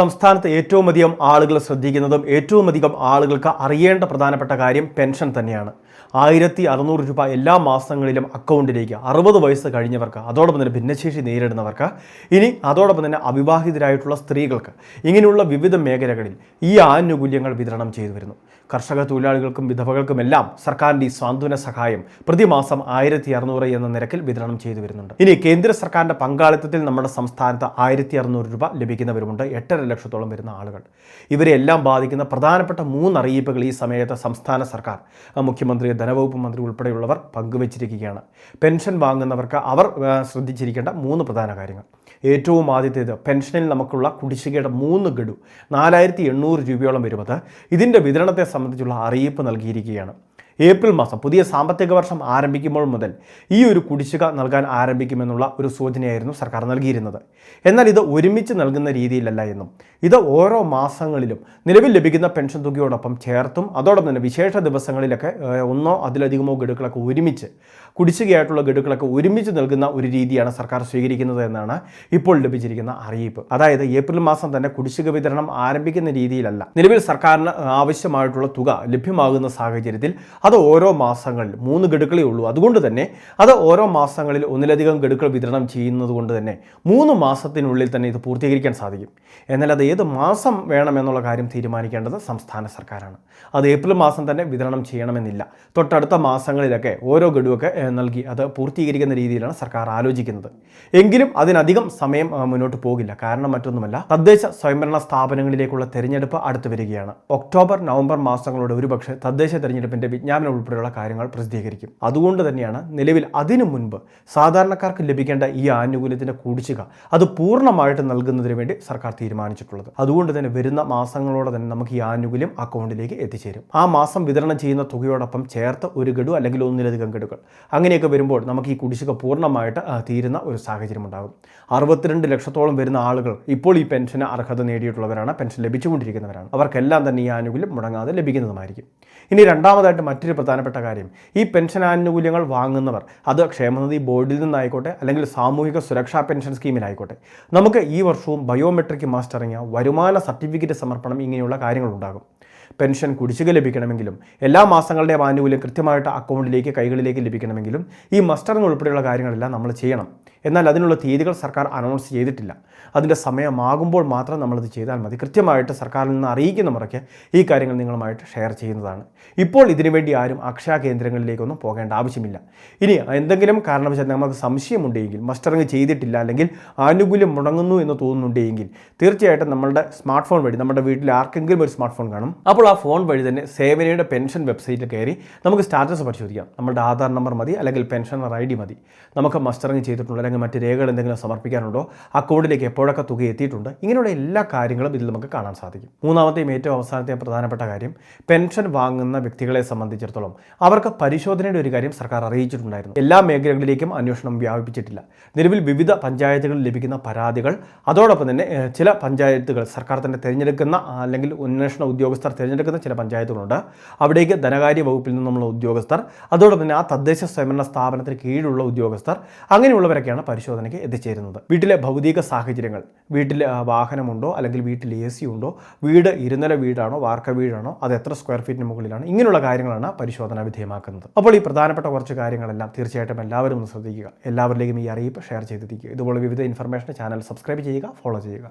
സംസ്ഥാനത്ത് ഏറ്റവും അധികം ആളുകൾ ശ്രദ്ധിക്കുന്നതും ഏറ്റവും അധികം ആളുകൾക്ക് അറിയേണ്ട പ്രധാനപ്പെട്ട കാര്യം പെൻഷൻ തന്നെയാണ്. ആയിരത്തി അറുന്നൂറ് രൂപ എല്ലാ മാസങ്ങളിലും അക്കൗണ്ടിലേക്ക് അറുപത് വയസ്സ് കഴിഞ്ഞവർക്ക് അതോടൊപ്പം തന്നെ ഭിന്നശേഷി നേരിടുന്നവർക്ക് ഇനി അതോടൊപ്പം തന്നെ അവിവാഹിതരായിട്ടുള്ള സ്ത്രീകൾക്ക് ഇങ്ങനെയുള്ള വിവിധ മേഖലകളിൽ ഈ ആനുകൂല്യങ്ങൾ വിതരണം ചെയ്തു വരുന്നു. കർഷക തൊഴിലാളികൾക്കും വിധവകൾക്കുമെല്ലാം സർക്കാരിന്റെ ഈ സാന്ത്വന സഹായം പ്രതിമാസം ആയിരത്തി അറുന്നൂറ് എന്ന നിരക്കിൽ വിതരണം ചെയ്തു വരുന്നുണ്ട്. ഇനി കേന്ദ്ര സർക്കാരിന്റെ പങ്കാളിത്തത്തിൽ നമ്മുടെ സംസ്ഥാനത്ത് ആയിരത്തി അറുന്നൂറ് രൂപ ലഭിക്കുന്നവരുമുണ്ട്. എട്ടര ലക്ഷത്തോളം വരുന്ന ആളുകൾ. ഇവരെല്ലാം ബാധിക്കുന്ന പ്രധാനപ്പെട്ട മൂന്ന് അറിയിപ്പുകൾ ഈ സമയത്ത് സംസ്ഥാന സർക്കാർ ആ, മുഖ്യമന്ത്രി ധനവകുപ്പ് മന്ത്രി ഉൾപ്പെടെയുള്ളവർ പങ്കുവച്ചിരിക്കുകയാണ്. പെൻഷൻ വാങ്ങുന്നവർക്ക് അവർ ശ്രദ്ധിച്ചിരിക്കേണ്ട മൂന്ന് പ്രധാന കാര്യങ്ങൾ. ഏറ്റവും ആദ്യത്തേത് പെൻഷനിൽ നമുക്കുള്ള കുടിശ്ശികയുടെ മൂന്ന് ഗഡു നാലായിരത്തി എണ്ണൂറ് രൂപയോളം വരുന്നത് ഇതിന്റെ വിതരണത്തെ സംബന്ധിച്ചുള്ള അറിയിപ്പ് നൽകിയിരിക്കുകയാണ്. ഏപ്രിൽ മാസം പുതിയ സാമ്പത്തിക വർഷം ആരംഭിക്കുമ്പോൾ മുതൽ ഈ ഒരു കുടിശ്ശിക നൽകാൻ ആരംഭിക്കുമെന്നുള്ള ഒരു സൂചനയായിരുന്നു സർക്കാർ നൽകിയിരുന്നത്. എന്നാൽ ഇത് ഒരുമിച്ച് നൽകുന്ന രീതിയിലല്ല എന്നും ഇത് ഓരോ മാസങ്ങളിലും നിലവിൽ ലഭിക്കുന്ന പെൻഷൻ തുകയോടൊപ്പം ചേർത്തും അതോടൊപ്പം തന്നെ വിശേഷ ദിവസങ്ങളിലൊക്കെ ഒന്നോ അതിലധികമോ ഗഡുക്കളൊക്കെ ഒരുമിച്ച് കുടിശ്ശികയായിട്ടുള്ള ഗഡുക്കളൊക്കെ ഒരുമിച്ച് നൽകുന്ന ഒരു രീതിയാണ് സർക്കാർ സ്വീകരിക്കുന്നത് എന്നാണ് ഇപ്പോൾ ലഭിച്ചിരിക്കുന്ന അറിയിപ്പ്. അതായത് ഏപ്രിൽ മാസം തന്നെ കുടിശ്ശിക വിതരണം ആരംഭിക്കുന്ന രീതിയിലല്ല. നിലവിൽ സർക്കാരിന് ആവശ്യമായിട്ടുള്ള തുക ലഭ്യമാകുന്ന സാഹചര്യത്തിൽ അത് ഓരോ മാസങ്ങളിൽ മൂന്ന് ഗഡുക്കളേ ഉള്ളൂ. അതുകൊണ്ട് തന്നെ അത് ഓരോ മാസങ്ങളിൽ ഒന്നിലധികം ഗഡുക്കൾ വിതരണം ചെയ്യുന്നത് കൊണ്ട് തന്നെ മൂന്ന് മാസത്തിനുള്ളിൽ തന്നെ ഇത് പൂർത്തീകരിക്കാൻ സാധിക്കും. എന്നാൽ അത് ഏത് മാസം വേണമെന്നുള്ള കാര്യം തീരുമാനിക്കേണ്ടത് സംസ്ഥാന സർക്കാരാണ്. അത് ഏപ്രിൽ മാസം തന്നെ വിതരണം ചെയ്യണമെന്നില്ല. തൊട്ടടുത്ത മാസങ്ങളിലൊക്കെ ഓരോ ഗഡുവൊക്കെ നൽകി അത് പൂർത്തീകരിക്കുന്ന രീതിയിലാണ് സർക്കാർ ആലോചിക്കുന്നത്. എങ്കിലും അതിനധികം സമയം മുന്നോട്ട് പോകില്ല. കാരണം മറ്റൊന്നുമല്ല തദ്ദേശ സ്വയംഭരണ സ്ഥാപനങ്ങളിലേക്കുള്ള തെരഞ്ഞെടുപ്പ് അടുത്തു വരികയാണ്. ഒക്ടോബർ നവംബർ മാസങ്ങളോട് ഒരുപക്ഷെ തദ്ദേശ തെരഞ്ഞെടുപ്പിന്റെ വിജ്ഞാപനം ഉൾപ്പെടെയുള്ള കാര്യങ്ങൾ പ്രസിദ്ധീകരിക്കും. അതുകൊണ്ട് തന്നെയാണ് നിലവിൽ അതിനു മുൻപ് സാധാരണക്കാർക്ക് ലഭിക്കേണ്ട ഈ ആനുകൂല്യത്തിന്റെ കുടിശ്ശിക അത് പൂർണമായിട്ട് നൽകുന്നതിന് വേണ്ടി സർക്കാർ തീരുമാനിച്ചിട്ടുള്ളത്. അതുകൊണ്ട് തന്നെ വരുന്ന മാസങ്ങളോടെ തന്നെ നമുക്ക് ഈ ആനുകൂല്യം അക്കൗണ്ടിലേക്ക് എത്തിച്ചേരും. ആ മാസം വിതരണം ചെയ്യുന്ന തുകയോടൊപ്പം ചേർത്ത് ഒരു ഗഡു അല്ലെങ്കിൽ ഒന്നിലധികം ഗഡുകൾ അങ്ങനെയൊക്കെ വരുമ്പോൾ നമുക്ക് ഈ കുടിശ്ശിക പൂർണമായിട്ട് തീരുന്ന ഒരു സാഹചര്യം ഉണ്ടാകും. അറുപത്തിരണ്ട് ലക്ഷത്തോളം വരുന്ന ആളുകൾ ഇപ്പോൾ ഈ പെൻഷന് അർഹത നേടിയിട്ടുള്ളവരാണ് പെൻഷൻ ലഭിച്ചുകൊണ്ടിരിക്കുന്നവരാണ്. അവർക്കെല്ലാം തന്നെ ഈ ആനുകൂല്യം മുടങ്ങാതെ ലഭിക്കുന്നതുമായിരിക്കും. ഇനി രണ്ടാമതായിട്ട് മറ്റൊരു പ്രധാനപ്പെട്ട കാര്യം ഈ പെൻഷൻ ആനുകൂല്യങ്ങൾ വാങ്ങുന്നവർ അത് ക്ഷേമനിധി ബോർഡിൽ നിന്നായിക്കോട്ടെ അല്ലെങ്കിൽ സാമൂഹിക സുരക്ഷാ പെൻഷൻ സ്കീമിലായിക്കോട്ടെ നമുക്ക് ഈ വർഷവും ബയോമെട്രിക് മാസ്റ്ററിങ് വരുമാന സർട്ടിഫിക്കറ്റ് സമർപ്പണം ഇങ്ങനെയുള്ള കാര്യങ്ങളുണ്ടാകും. പെൻഷൻ കുടിശ്ശിക ലഭിക്കണമെങ്കിലും എല്ലാ മാസങ്ങളുടെയും ആനുകൂല്യം കൃത്യമായിട്ട് അക്കൗണ്ടിലേക്ക് കൈകളിലേക്ക് ലഭിക്കണമെങ്കിലും ഈ മസ്റ്ററിങ് ഉൾപ്പെടെയുള്ള കാര്യങ്ങളെല്ലാം നമ്മൾ ചെയ്യണം. എന്നാൽ അതിനുള്ള തീയതികൾ സർക്കാർ അനൗൺസ് ചെയ്തിട്ടില്ല. അതിന്റെ സമയമാകുമ്പോൾ മാത്രം നമ്മളത് ചെയ്താൽ മതി. കൃത്യമായിട്ട് സർക്കാരിൽ നിന്ന് അറിയിക്കുന്ന മുറയ്ക്ക് ഈ കാര്യങ്ങൾ നിങ്ങളുമായിട്ട് ഷെയർ ചെയ്യുന്നതാണ്. ഇപ്പോൾ ഇതിനുവേണ്ടി ആരും അക്ഷയ കേന്ദ്രങ്ങളിലേക്കൊന്നും പോകേണ്ട ആവശ്യമില്ല. ഇനി എന്തെങ്കിലും കാരണവശാൽ നമുക്ക് സംശയമുണ്ടെങ്കിൽ മസ്റ്ററിങ് ചെയ്തിട്ടില്ല അല്ലെങ്കിൽ ആനുകൂല്യം മുടങ്ങുന്നു എന്ന് തോന്നുന്നുണ്ടെങ്കിൽ തീർച്ചയായിട്ടും നമ്മളുടെ സ്മാർട്ട് ഫോൺ വഴി നമ്മുടെ വീട്ടിൽ ആർക്കെങ്കിലും ഒരു സ്മാർട്ട് ഫോൺ കാണും. അപ്പോൾ ആ ഫോൺ വഴി തന്നെ സേവനയുടെ പെൻഷൻ വെബ്സൈറ്റിൽ കയറി നമുക്ക് സ്റ്റാറ്റസ് പരിശോധിക്കാം. നമ്മുടെ ആധാർ നമ്പർ മതി അല്ലെങ്കിൽ പെൻഷനർ ഐ ഡി മതി. നമുക്ക് മസ്റ്ററിങ് ചെയ്തിട്ടുണ്ടോ അല്ലെങ്കിൽ മറ്റ് രേഖകൾ എന്തെങ്കിലും സമർപ്പിക്കാനുണ്ടോ അക്കൗണ്ടിലേക്ക് എപ്പോഴൊക്കെ തുക എത്തിയിട്ടുണ്ട് ഇങ്ങനെയുള്ള എല്ലാ കാര്യങ്ങളും ഇതിൽ നമുക്ക് കാണാൻ സാധിക്കും. മൂന്നാമത്തെയും ഏറ്റവും അവസാനത്തെ പ്രധാനപ്പെട്ട കാര്യം പെൻഷൻ വാങ്ങുന്ന വ്യക്തികളെ സംബന്ധിച്ചിടത്തോളം അവർക്ക് പരിശോധനയുടെ ഒരു കാര്യം സർക്കാർ അറിയിച്ചിട്ടുണ്ടായിരുന്നു. എല്ലാ മേഖലകളിലേക്കും അന്വേഷണം വ്യാപിപ്പിച്ചിട്ടില്ല. നിലവിൽ വിവിധ പഞ്ചായത്തുകളിൽ ലഭിക്കുന്ന പരാതികൾ അതോടൊപ്പം തന്നെ ചില പഞ്ചായത്തുകൾ സർക്കാർ തന്നെ തിരഞ്ഞെടുക്കുന്ന അല്ലെങ്കിൽ അന്വേഷണ ഉദ്യോഗസ്ഥർ തിരഞ്ഞെടുക്കുന്ന ചില പഞ്ചായത്തുകളുണ്ട്. അവിടേക്ക് ധനകാര്യ വകുപ്പിൽ നിന്നുള്ള ഉദ്യോഗസ്ഥർ അതോടൊപ്പം തന്നെ ആ തദ്ദേശ സ്വയംഭരണ സ്ഥാപനത്തിന് കീഴിലുള്ള ഉദ്യോഗസ്ഥർ അങ്ങനെയുള്ളവരൊക്കെയാണ് പരിശോധനയ്ക്ക് എത്തിച്ചേരുന്നത്. വീട്ടിലെ ഭൗതിക സാഹചര്യങ്ങൾ വീട്ടിൽ വാഹനമുണ്ടോ അല്ലെങ്കിൽ വീട്ടിൽ എ സി ഉണ്ടോ വീട് ഇരുനില വീടാണോ വാർക്ക വീടാണോ അത് എത്ര സ്ക്വയർ ഫീറ്റിന് മുകളിലാണ് ഇങ്ങനെയുള്ള കാര്യങ്ങളാണ് പരിശോധന വിധേയമാക്കുന്നത്. അപ്പോൾ ഈ പ്രധാനപ്പെട്ട കുറച്ച് കാര്യങ്ങളെല്ലാം തീർച്ചയായിട്ടും എല്ലാവരും ഒന്ന് ശ്രദ്ധിക്കുക. എല്ലാവരിലേക്കും ഈ അറിയിപ്പ് ഷെയർ ചെയ്തിരിക്കുക ഇതുപോലെ വിവിധ ഇൻഫർമേഷൻ ചാനൽ സബ്സ്ക്രൈബ് ചെയ്യുക ഫോളോ ചെയ്യുക.